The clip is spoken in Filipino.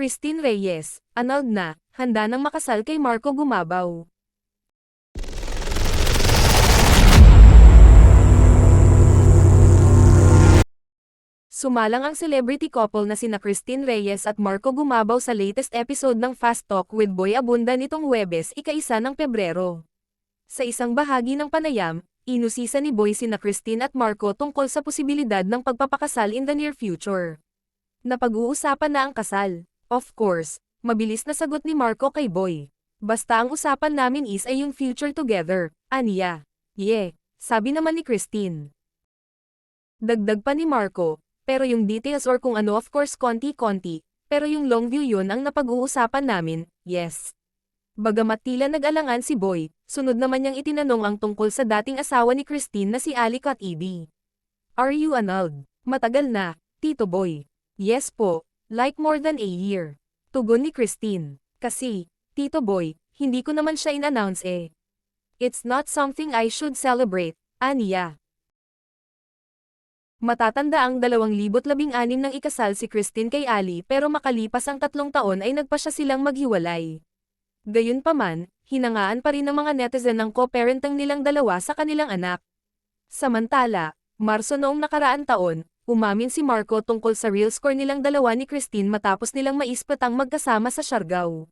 Christine Reyes, annulled na, handa nang makasal kay Marco Gumabaw. Sumalang ang celebrity couple na sina Christine Reyes at Marco Gumabaw sa latest episode ng Fast Talk with Boy Abunda nitong Huwebes, ika-isa ng Pebrero. Sa isang bahagi ng panayam, inusisa ni Boy sina Christine at Marco tungkol sa posibilidad ng pagpapakasal in the near future. Napag-uusapan na ang kasal. Of course, mabilis na sagot ni Marco kay Boy. Basta ang usapan namin is ay yung future together, aniya. Yeah, sabi naman ni Christine. Dagdag pa ni Marco, pero yung details or kung ano of course konti-konti, pero yung long view yun ang napag-uusapan namin, yes. Bagamat tila nag-alangan si Boy, sunod naman niyang itinanong ang tungkol sa dating asawa ni Christine na si Ali Katibi. Are you annulled? Matagal na, Tito Boy. Yes po, like more than a year. Tugon ni Christine. Kasi, Tito Boy, hindi ko naman siya in-announce eh. It's not something I should celebrate, aniya. Matatanda ang 2016 nang ikasal si Christine kay Ali pero makalipas ang tatlong taon ay nagpa siya silang maghiwalay. Gayunpaman, hinangaan pa rin ng mga netizen ng co-parentang nilang dalawa sa kanilang anak. Samantala, Marso noong nakaraan taon, umamin si Marco tungkol sa real score nilang dalawa ni Christine matapos nilang maispatang magkasama sa Siargao.